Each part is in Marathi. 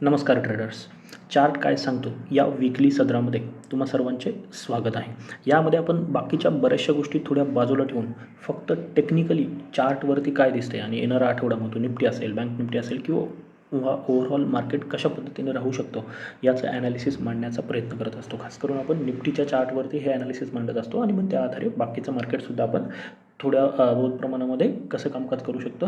नमस्कार ट्रेडर्स चार्ट काय सांगतो? या विकली सदरामध्ये तुम्हा सर्वांचे स्वागत आहे. यामध्ये आपण बाकीच्या बऱ्याचशा गोष्टी थोड्या बाजूला ठेवून फक्त टेक्निकली चार्टवरती काय दिसते आणि येणारा आठवड्यामध्ये निफ्टी असेल बँक निफ्टी असेल किंवा ओव्हरऑल मार्केट कशा पद्धतीने राहू शकतो याचं ॲनालिसिस मांडण्याचा प्रयत्न करत असतो. खास करून आपण निफ्टीच्या चार्टवरती हे ॲनालिसिस मांडत असतो आणि मग त्या आधारे बाकीचं मार्केटसुद्धा आपण थोड्या बहुत प्रमाणामध्ये कसं कामकाज करू शकतो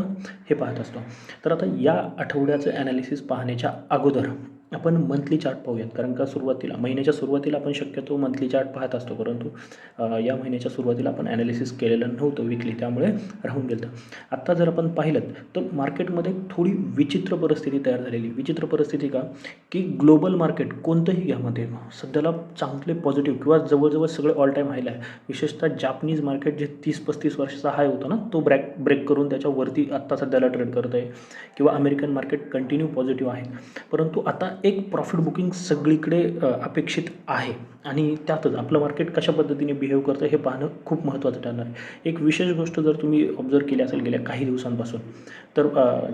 हे पाहत असतो. तर आता या आठवड्याचं ॲनालिसिस पाहण्याच्या अगोदर आपण मंथली चार्ट पाहूयात. कारण का सुरुवातीला महिन्याच्या सुरुवातीला आपण शक्यतो मंथली चार्ट पाहत असतो. परंतु या महिन्याच्या सुरुवातीला आपण ॲनालिसिस केलेलं नव्हतं विकली त्यामुळे राहून गेलं आत्ता जर आपण पाहिलं तर मार्केटमध्ये थोडी विचित्र परिस्थिती तयार झालेली. विचित्र परिस्थिती का? की ग्लोबल मार्केट कोणतंही घ्यामध्ये सध्याला चांगले पॉझिटिव्ह किंवा जवळजवळ सगळे ऑल टाईम हायला आहे. विशेषतः जापनीज मार्केट जे तीस पस्तीस वर्षाचा हाय होता ना तो ब्रॅक ब्रेक करून त्याच्यावरती आत्ता सध्याला ट्रेड करत आहे किंवा अमेरिकन मार्केट कंटिन्यू पॉझिटिव्ह आहे. परंतु आता एक प्रॉफिट बुकिंग सगळीकडे अपेक्षित आहे. आणि त्यातच आपलं मार्केट कशा पद्धतीने बिहेव करतं हे पाहणं खूप महत्त्वाचं ठरणार आहे. एक विशेष गोष्ट जर तुम्ही ऑब्झर्व केली असेल गेल्या काही दिवसांपासून तर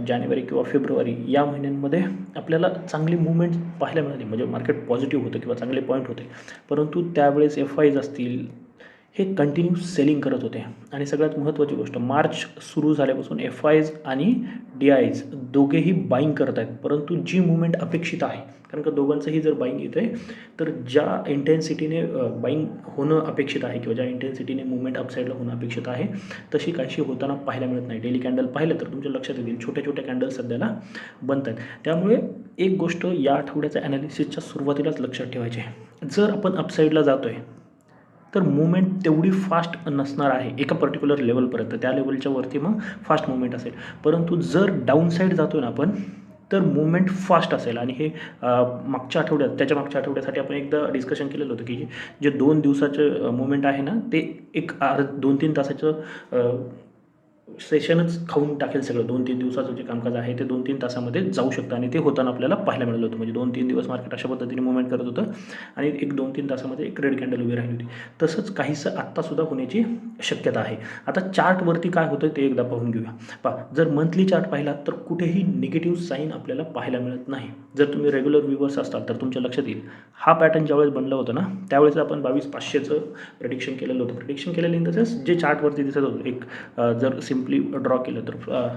जानेवारी किंवा फेब्रुवारी या महिन्यांमध्ये आपल्याला चांगली मुवमेंट पाहायला मिळाली. म्हणजे मार्केट पॉझिटिव्ह होतं किंवा चांगले पॉईंट होते. परंतु त्यावेळेस एफ आयज असतील हे कंटिन्यू सेलिंग करत होते. आणि सगळ्यात महत्त्वाची गोष्ट मार्च सुरू झाल्यापासून एफ आयज आणि डी आयज दोघेही बाईंग करत आहेत परंतु जी मुवमेंट अपेक्षित आहे कारण का दोघांचंही जर बाईंग येतं आहे तर ज्या इंटेन्सिटीने बाईंग होणं अपेक्षित आहे किंवा ज्या इंटेन्सिटीने मुवमेंट अपसाईडला होणं अपेक्षित आहे तशी काहीशी होताना पाहायला मिळत नाही. डेली कॅन्डल पाहिलं तर तुमच्या लक्षात येतील छोट्या छोट्या कॅन्डल सध्याला बनत आहेत त्यामुळे एक गोष्ट या आठवड्याच्या ॲनालिसिसच्या सुरुवातीलाच लक्षात ठेवायची आहे. जर आपण अपसाईडला जातो आहे तर मुवमेंट तेवढी फास्ट नसणार आहे एका पर्टिक्युलर लेवलपर्यंत त्या लेवलच्या वरती मग फास्ट मुवमेंट असेल. परंतु जर डाऊन साईड जातो ना आपण तर मुवमेंट फास्ट असेल. आणि हे मागच्या आठवड्यात त्याच्या मागच्या आठवड्यासाठी आपण एकदा डिस्कशन केलेलं होतं की जे दोन दिवसाचं मुवमेंट आहे ना ते एक अर्ध दोन तीन तासाचं सेशनच खाऊन टाकेल सगळं. दोन तीन दिवसाचं जे कामकाज आहे ते दोन तीन तासामध्ये जाऊ शकतं आणि ते होताना आपल्याला पाहायला मिळालं होतं. म्हणजे दोन तीन दिवस मार्केट अशा पद्धतीने मुवमेंट करत होतं आणि एक दोन तीन तासामध्ये एक रेड कॅन्डल उभी राहिली होती. तसंच काहीसं आत्तासुद्धा होण्याची शक्यता आहे. आता चार्टवरती काय होतं ते एकदा पाहून घेऊया. पहा जर मंथली चार्ट पाहिला तर कुठेही निगेटिव्ह साईन आपल्याला पाहायला मिळत नाही. जर तुम्ही रेग्युलर व्ह्युअर्स असाल तर तुमच्या लक्षात येईल. हा पॅटर्न ज्यावेळेस बनला होता ना त्यावेळेस आपण बावीस पाचशेचं प्रडिक्शन केलेलं होतं. प्रडिक्शन केलेलं इन द सेन्स जे चार्टवरती दिसत होतं. एक जर सिम सिम्पली ड्रॉ केलं तर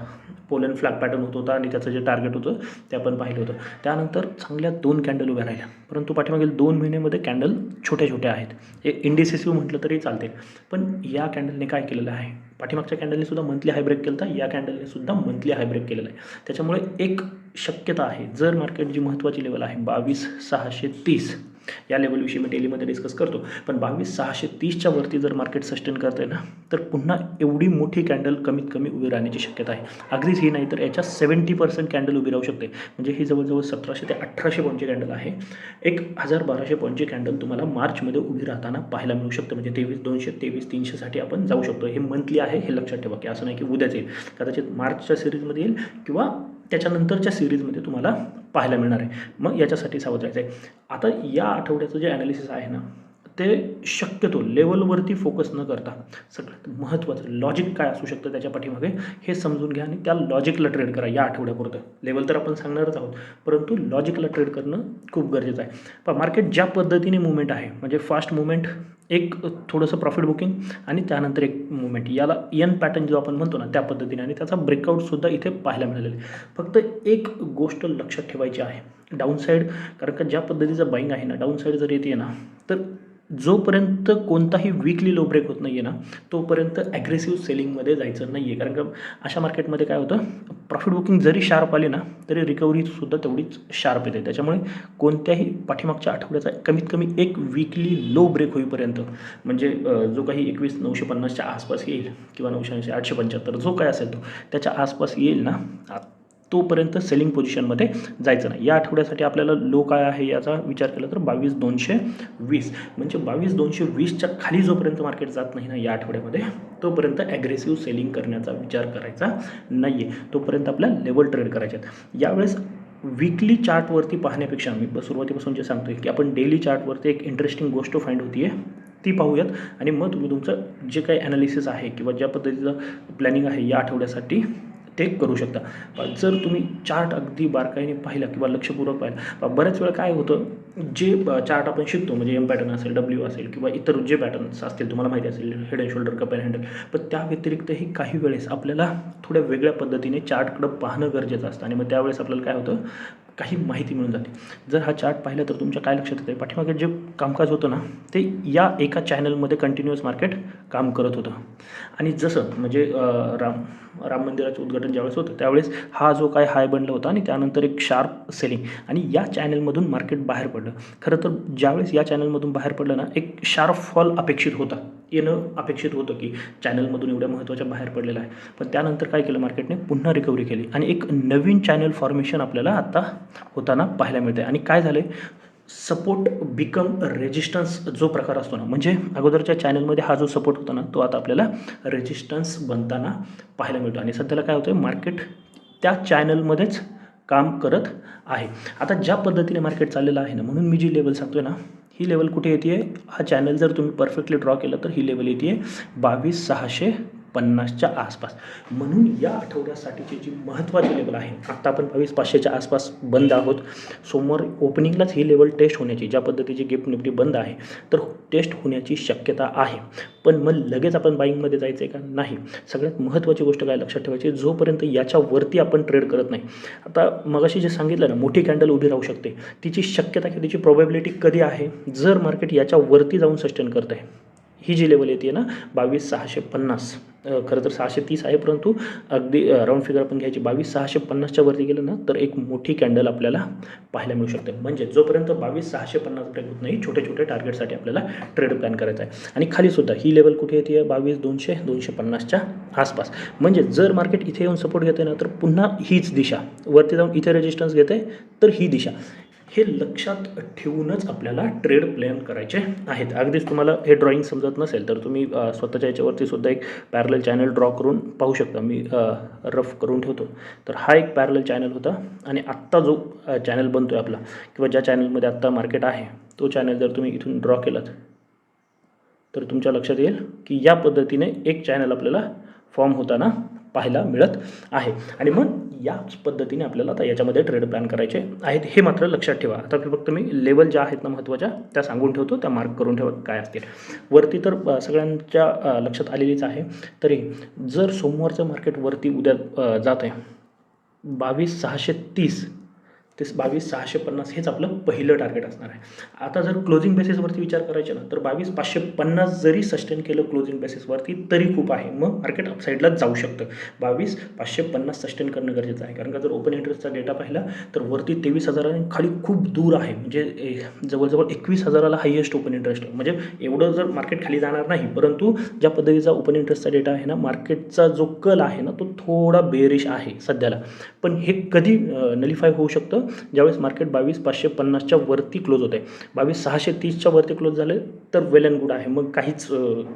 पोलन फ्लॅग पॅटर्न होत होता आणि त्याचं जे टार्गेट होतं ते आपण पाहिलं होतं. त्यानंतर चांगल्या दोन कॅन्डल उभ्या राहिल्या. परंतु पाठीमागील दोन महिन्यामध्ये कॅन्डल छोट्या छोट्या आहेत. हे इंडिसेसिव्ह म्हटलं तरी चालते. पण या कॅन्डलने काय केलेलं आहे? पाठीमागच्या कॅन्डलने सुद्धा मंथली हाय ब्रेक केलं होता. या कॅन्डलने सुद्धा मंथली हाय ब्रेक केलेला आहे. त्याच्यामुळे एक शक्यता आहे. जर मार्केट जी महत्त्वाची लेवल आहे बावीस सहाशे तीस या लेवलविषयी मी डेलीमध्ये डिस्कस करतो. पण बावीस सहाशे तीसच्या वरती जर मार्केट सस्टेन करते ना तर पुन्हा एवढी मोठी कॅन्डल कमीत कमी उभी राहण्याची शक्यता आहे. अगदीच ही नाही तर याच्या सेवन्टी पर्सेंट कॅन्डल उभी राहू शकते. म्हणजे ही जवळजवळ सतराशे ते अठराशे पॉईंटची कॅन्डल आहे. एक हजार बाराशे पॉईंटची कॅन्डल तुम्हाला मार्चमध्ये उभी राहताना पाहायला मिळू शकतं. म्हणजे तेवीस दोनशे तेवीस तीनशेसाठी आपण जाऊ शकतो. हे मंथली आहे हे लक्षात ठेवा की असं नाही की उद्याच येईल. कदाचित मार्चच्या सिरीजमध्ये येईल किंवा त्याच्यानंतरच्या सिरीजमध्ये तुम्हाला पाहायला मिळणार आहे. मग याच्यासाठी सावध राहायचं आहे. आता या आठवड्याचं जे ॲनालिसिस आहे ना ते शक्यतो लेवलवरती फोकस न करता सगळ्यात महत्त्वाचं लॉजिक काय असू शकतं त्याच्या पाठीमागे हे समजून घ्या आणि त्या लॉजिकला ट्रेड करा या आठवड्यापुरतं. लेवल तर आपण सांगणारच आहोत परंतु लॉजिकला ट्रेड करणं खूप गरजेचं आहे. पण मार्केट ज्या पद्धतीने मुवमेंट आहे म्हणजे फास्ट मुवमेंट एक थोडंसं प्रॉफिट बुकिंग आणि त्यानंतर एक मुवमेंट याला एन पॅटर्न जो आपण म्हणतो ना त्या पद्धतीने आणि त्याचा ब्रेकआउटसुद्धा इथे पाहायला मिळालेला आहे. फक्त एक गोष्ट लक्षात ठेवायची आहे. डाऊनसाईड कारण का ज्या पद्धतीचं बाईंग आहे ना डाऊनसाईड जर येते ना तर जोपर्यंत कोणताही वीकली लो ब्रेक होत नाही आहे ना तोपर्यंत ॲग्रेसिव्ह सेलिंगमध्ये जायचं नाही आहे कारण का अशा मार्केटमध्ये काय होतं प्रॉफिट बुकिंग जरी शार्प आली ना तरी रिकव्हरीसुद्धा तेवढीच शार्प येते. त्याच्यामुळे कोणत्याही पाठीमागच्या आठवड्याचा कमीत कमी एक वीकली लो ब्रेक होईपर्यंत म्हणजे जो काही एकवीस नऊशे पन्नासच्या आसपास येईल किंवा नऊशे ऐंशी आठशे पंच्याहत्तर जो काय असेल तो त्याच्या आसपास येईल ना आ- तोपर्यंत सेलिंग पोझिशनमध्ये जायचं नाही. या आठवड्यासाठी आपल्याला लो काय आहे याचा विचार केला तर बावीस दोनशे वीस. म्हणजे बावीस दोनशे वीसच्या खाली जोपर्यंत मार्केट जात नाही ना या आठवड्यामध्ये तोपर्यंत ॲग्रेसिव्ह सेलिंग करण्याचा विचार करायचा नाही आहे तोपर्यंत आपल्या लेवल ट्रेड करायचे आहेत. यावेळेस वीकली चार्टवरती पाहण्यापेक्षा मी सुरुवातीपासून जे सांगतोय की आपण डेली चार्टवरती एक इंटरेस्टिंग गोष्ट फाईंड होती आहे ती पाहूयात. आणि मग तुम्ही तुमचं जे काही ॲनालिसिस आहे किंवा ज्या पद्धतीचं प्लॅनिंग आहे या आठवड्यासाठी ते करू शकता. जर तुम्ही चार्ट अगदी बारकाईने पाहिला किंवा लक्षपूर्वक पाहिला बऱ्याच वेळा काय होतं जे चार्ट आपण शिकतो म्हणजे एम पॅटर्न असेल डब्ल्यू असेल किंवा इतर जे पॅटर्न्स असतील तुम्हाला माहिती असेल head and shoulder cup and handle पण त्या व्यतिरिक्तही काही वेळेस आपल्याला थोड्या वेगळ्या पद्धतीने चार्टकडं पाहणं गरजेचं असतं. आणि मग त्यावेळेस आपल्याला काय होतं काही माहिती मिळून जाते. जर हा चार्ट पाहिला तर तुमच्या काय लक्षात येतं पाठीमागे जे कामकाज होतं ना ते या एका चॅनलमध्ये कंटिन्युअस मार्केट काम करत होतं. आणि जसं म्हणजे राम राम मंदिराचं उद्घाटन ज्यावेळेस होतं त्यावेळेस हा जो काय हाय बनला होता आणि त्यानंतर एक शार्प सेलिंग आणि या चॅनलमधून मार्केट बाहेर पडलं. खरं तर ज्यावेळेस या चॅनलमधून बाहेर पडलं ना एक शार्प फॉल अपेक्षित होता. येणं अपेक्षित होतं की चॅनलमधून एवढ्या महत्त्वाच्या बाहेर पडलेला आहे. पण त्यानंतर काय केलं मार्केटने? पुन्हा रिकव्हरी केली. आणि एक नवीन चॅनल फॉर्मेशन आपल्याला आता होताना पाहायला मिळते आणि काय झालं सपोर्ट बिकम रेजिस्टन्स जो प्रकार असतो ना म्हणजे अगोदरच्या चॅनलमध्ये हा जो सपोर्ट होता ना तो आता आपल्याला रेजिस्टन्स बनताना पाहायला मिळतो. आणि सध्याला काय होतं मार्केट त्या चॅनलमध्येच काम करत आहे. आता ज्या पद्धतीने मार्केट चाललेलं आहे ना म्हणून मी जी लेवल सांगतोय ना ही लेवल कुठे येते आहे हा चॅनल जर तुम्ही परफेक्टली ड्रॉ केलं तर ही लेवल येते आहे बावीस सहाशे पन्नासच्या आसपास. म्हणून या आठवड्यासाठीची जी महत्त्वाची लेवल आहे आत्ता आपण बावीस पाचशेच्या आसपास बंद आहोत. सोमवार ओपनिंगलाच ही लेवल टेस्ट होण्याची ज्या पद्धतीची गिफ्ट निफ्टी बंद आहे तर टेस्ट होण्याची शक्यता आहे. पण मग लगेच आपण बाईंगमध्ये जायचं आहे का? नाही. सगळ्यात महत्त्वाची गोष्ट काय लक्षात ठेवायची? जोपर्यंत याच्यावरती आपण ट्रेड करत नाही. आता मगाशी जे सांगितलं ना मोठी कॅन्डल उभी राहू शकते. तिची शक्यता किंवा तिची प्रोबॅबिलिटी कधी आहे? जर मार्केट याच्यावरती जाऊन सस्टेन करत आहे ही जी लेवल येते ना बावीस सहाशे पन्नास. खरं तर सहाशे तीस आहे परंतु अगदी राऊंड फिगर आपण घ्यायची बावीस सहाशे पन्नासच्या वरती गेलं ना तर एक मोठी कॅन्डल आपल्याला पाहायला मिळू शकते. म्हणजे जोपर्यंत बावीस सहाशे पन्नास ब्रेक होत नाही छोटे छोटे टार्गेटसाठी आपल्याला ट्रेड प्लॅन करायचा आहे. आणि खाली सुद्धा ही लेवल कुठे येते? बावीस दोनशे दोनशे पन्नासच्या आसपास. म्हणजे जर मार्केट इथे येऊन सपोर्ट घेते ना तर पुन्हा हीच दिशा. वरती जाऊन इथे रेजिस्टन्स घेते तर ही दिशा. हे लक्षात ठेवूनच आपल्याला ट्रेड प्लॅन करायचे आहेत. अगदीच तुम्हाला हे ड्रॉइंग समजत नसेल तर तुम्ही स्वतःच्या याच्यावरती सुद्धा एक पॅरल चॅनल ड्रॉ करून पाहू शकता. मी रफ करून ठेवतो. तर हा एक पॅरल चॅनल होता आणि आत्ता जो चॅनल बनतो आहे आपला किंवा ज्या चॅनलमध्ये आत्ता मार्केट आहे तो चॅनल जर तुम्ही इथून ड्रॉ केलात तर तुमच्या लक्षात येईल की या पद्धतीने एक चॅनल आपल्याला फॉर्म होताना पाहायला मिळत आहे. आणि मग याच पद्धतीने आपल्याला आता याच्यामध्ये ट्रेड प्लॅन करायचे आहेत. हे मात्र लक्षात ठेवा. आता फक्त मी लेवल ज्या आहेत ना महत्त्वाच्या त्या सांगून ठेवतो. त्या मार्क करून ठेवा काय असतील. वरती तर सगळ्यांच्या लक्षात आलेलीच आहे. तरी जर सोमवारचं मार्केट वरती उद्या जात आहे बावीस सहाशे तीस ते बावीस सहाशे पन्नास हेच आपलं पहिलं टार्गेट असणार आहे. आता जर क्लोजिंग बेसिसवरती विचार करायचे ना तर बावीस पाचशे पन्नास जरी सस्टेन केलं क्लोजिंग बेसिसवरती तरी खूप आहे. मग मार्केट अपसाईडलाच जाऊ शकतं. बावीस पाचशे पन्नास सस्टेन करणं गरजेचं आहे. कारण का जर ओपन इंटरेस्टचा डेटा पाहिला तर वरती तेवीस हजाराने खाली खूप दूर आहे. म्हणजे जवळजवळ एकवीस हजाराला हायेस्ट ओपन इंटरेस्ट म्हणजे एवढं जर मार्केट खाली जाणार नाही परंतु ज्या पद्धतीचा ओपन इंटरेस्टचा डेटा आहे ना मार्केटचा जो कल आहे ना तो थोडा बेरिश आहे सध्याला. पण हे कधी नलिफाय होऊ शकतं? ज्यावेळेस मार्केट बावीस पाचशे पन्नासच्या वरती क्लोज होत आहे बावीस सहाशे तीसच्या वरती क्लोज झाले तर वेल अँड गुड आहे. मग काहीच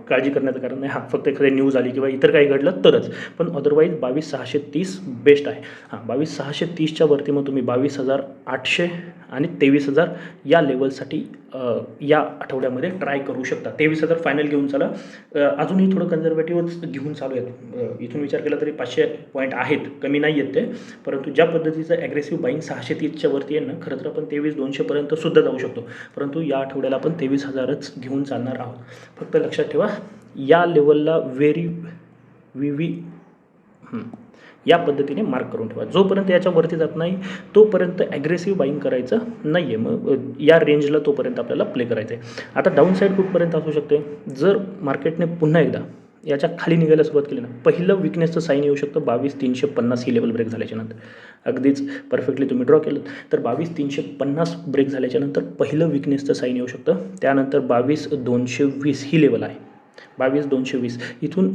काळजी करण्याचं कारण नाही. हां फक्त एखादी न्यूज आली किंवा इतर काही घडलं तरच. पण अदरवाईज बावीस सहाशे तीस बेस्ट आहे. हां बावीस सहाशे तीसच्या वरती मग तुम्ही बावीस हजार आठशे आणि तेवीस हजार या लेवलसाठी या आठवड्यामध्ये ट्राय करू शकता. तेवीस हजार फायनल घेऊन चाला. अजूनही थोडं कन्झर्वेटिव्हच घेऊन चालू आहेत इथून विचार केला तरी पाचशे पॉईंट आहेत. कमी नाही आहेत ते. परंतु ज्या पद्धतीचं ॲग्रेसिव्ह बाईंग सहाशे तीसच्या वरती आहे ना खरं तर आपण तेवीस दोनशेपर्यंत सुद्धा जाऊ शकतो. परंतु या आठवड्याला आपण तेवीस हजारच घेऊन चालणार आहोत. फक्त लक्षात ठेवा या लेवलला व्हेरी वी वी या पद्धतीने मार्क करून ठेवा. जोपर्यंत याच्यावरती जात नाही तोपर्यंत ॲग्रेसिव्ह बाईंग करायचं नाही आहे मग या रेंजला तोपर्यंत आपल्याला प्ले करायचं आहे आता डाऊन साईड कुठपर्यंत असू शकते? जर मार्केटने पुन्हा एकदा याच्या खाली निघायला सुरुवात केली ना पहिलं विकनेसचं साईन येऊ शकतं बावीस तीनशे पन्नास ही लेवल ब्रेक झाल्याच्यानंतर अगदीच परफेक्टली तुम्ही ड्रॉ केलं. तर बावीस तीनशे पन्नास ब्रेक झाल्याच्यानंतर पहिलं विकनेसचं साईन येऊ शकतं. त्यानंतर बावीस दोनशे वीस ही लेवल आहे. बावीस दोनशे वीस. इथून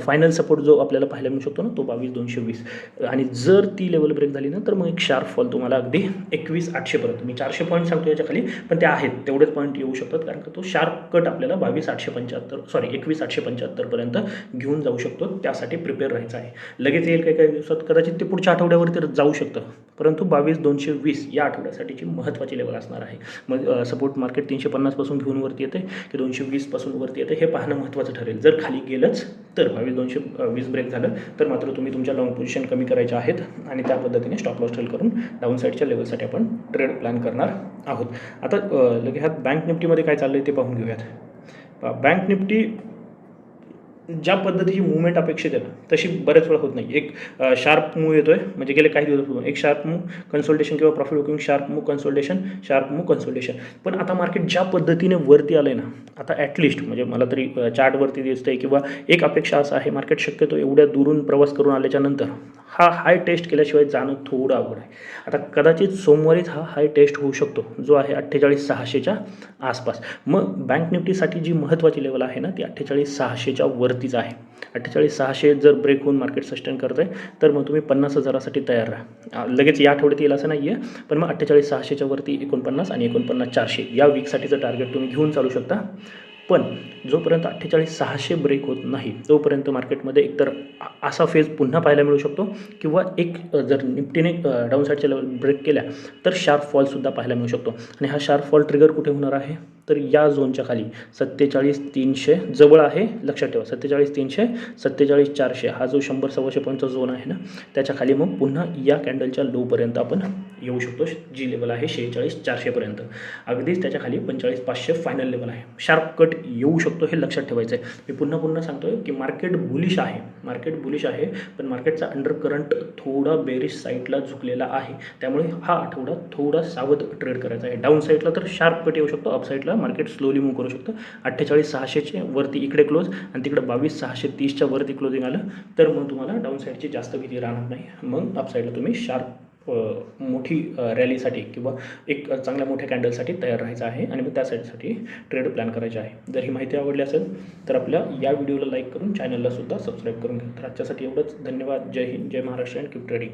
फायनल सपोर्ट जो आपल्याला पाहायला मिळू शकतो ना तो बावीस दोनशे वीस. आणि जर ती लेवल ब्रेक झाली ना तर मग एक शार्प फॉल तुम्हाला अगदी एकवीस आठशेपर्यंत मी चारशे पॉईंट सांगतो याच्या खाली पण ते आहेत. तेवढेच पॉईंट येऊ शकतात कारण का तो शार्प कट आपल्याला बावीस आठशे पंच्याहत्तर सॉरी एकवीस आठशे पंच्याहत्तरपर्यंत घेऊन जाऊ शकतो. त्यासाठी प्रिपेअर राहायचं आहे. लगेच येईल काही काही दिवसात कदाचित ते पुढच्या आठवड्यावरती जाऊ शकतं. परंतु बावीस दोनशे वीस या आठवड्यासाठीची महत्त्वाची लेवल असणार आहे. मग सपोर्ट मार्केट तीनशे पन्नासपासून घेऊन वरती येते की दोनशे वीसपासून वरती येते हे पाहणं महत्त्वाचं ठरेल. जर खाली गेलंच तर बावीस दोनशे वीस ब्रेक झालं तर मात्र तुम्ही तुमच्या लॉंग पोझिशन कमी करायच्या आहेत आणि त्या पद्धतीने स्टॉप लॉस ट्रेल करून डाऊन साईडच्या लेवलसाठी आपण ट्रेड प्लॅन करणार आहोत. आता लगे ह्यात बँक निफ्टीमध्ये काय चाललं आहे ते पाहून घेऊयात. बँक निफ्टी ज्या पद्धतीची मुवमेंट अपेक्षित आहे ना तशी बऱ्याच वेळा होत नाही. एक शार्प मूव येतो आहे म्हणजे गेले काही दिवस एक शार्प मूव कन्सल्टेशन किंवा profit booking sharp move consultation sharp move consultation पण आता मार्केट ज्या पद्धतीने वरती आलं आहे ना आता ॲटलिस्ट म्हणजे मला तरी चार्टवरती दिसतंय किंवा एक अपेक्षा असं आहे मार्केट शक्यतो एवढ्या दुरून प्रवास करून आल्याच्यानंतर हा हाय टेस्ट केल्याशिवाय जाणं थोडं अवघड आहे. आता कदाचित सोमवारीच हा हाय टेस्ट होऊ शकतो जो आहे अठ्ठेचाळीस सहाशेच्या आसपास. मग बँक निफ्टीसाठी जी महत्त्वाची लेवल आहे ना ती अठ्ठेचाळीस सहाशेच्या वरतीच आहे. अठ्ठेचाळीस सहाशे जर ब्रेक होऊन मार्केट सस्टेन करत आहे तर मग तुम्ही पन्नास हजारासाठी तयार राहा. लगेच या आठवड्यात येईल असं नाही आहे पण मग अठ्ठेचाळीस सहाशेच्या वरती एकोणपन्नास आणि एकोणपन्नास चारशे या वीकसाठीचं टार्गेट तुम्ही घेऊन चालू शकता. पण जोपर्यंत अठ्ठेचाळीस सहाशे ब्रेक होत नाही तोपर्यंत मार्केटमध्ये एकतर असा फेज पुन्हा पाहायला मिळू शकतो किंवा एक जर निफ्टीने डाऊन साईडच्या लेवल ब्रेक केल्या तर शार्प फॉलसुद्धा पाहायला मिळू शकतो. आणि हा शार्प फॉल ट्रिगर कुठे होणार आहे? तर या झोनच्या खाली सत्तेचाळीस तीनशे जवळ आहे लक्षात ठेवा. सत्तेचाळीस तीनशे सत्तेचाळीस चारशे हा जो शंभर सव्वाशे पॉईंटचा झोन आहे ना त्याच्याखाली मग पुन्हा या कॅन्डलच्या लोपर्यंत आपण येऊ शकतो जी लेवल आहे शेहेचाळीस चारशेपर्यंत अगदीच त्याच्याखाली पंचेचाळीस पाचशे फायनल लेवल आहे. शार्प कट येऊ शकतो. हे लक्षात ठेवायचं आहे. मी पुन्हा पुन्हा सांगतोय की मार्केट बुलिश आहे. मार्केट बुलिश आहे पण मार्केटचा अंडर करंट थोडा बेरिश साईडला झुकलेला आहे. त्यामुळे हा आठवडा थोडा सावध ट्रेड करायचा आहे. डाऊन साईडला तर शार्प कट येऊ शकतो अपसाईडला मार्केट स्लोली मूव्ह करू शकतं. अठ्ठेचाळीस सहाशेचे वरती इकडे क्लोज आणि तिकडे बावीस सहाशे तीसच्या वरती क्लोजिंग आलं तर मग तुम्हाला डाऊन साईडची जास्त भीती राहणार नाही. मग अपसाईडला तुम्ही शार्प मोठी रॅलीसाठी किंवा एक चांगल्या मोठ्या कॅन्डलसाठी तयार राहायचं आहे आणि मग त्यासाठी ट्रेड प्लॅन करायचे आहे. जर ही माहिती आवडली असेल तर आपल्या या व्हिडिओला लाईक करून चॅनलला सुद्धा सबस्क्राईब करून घ्या. तर आजच्यासाठी एवढंच. धन्यवाद. जय हिंद. जय महाराष्ट्र अँड कीप ट्रेडिंग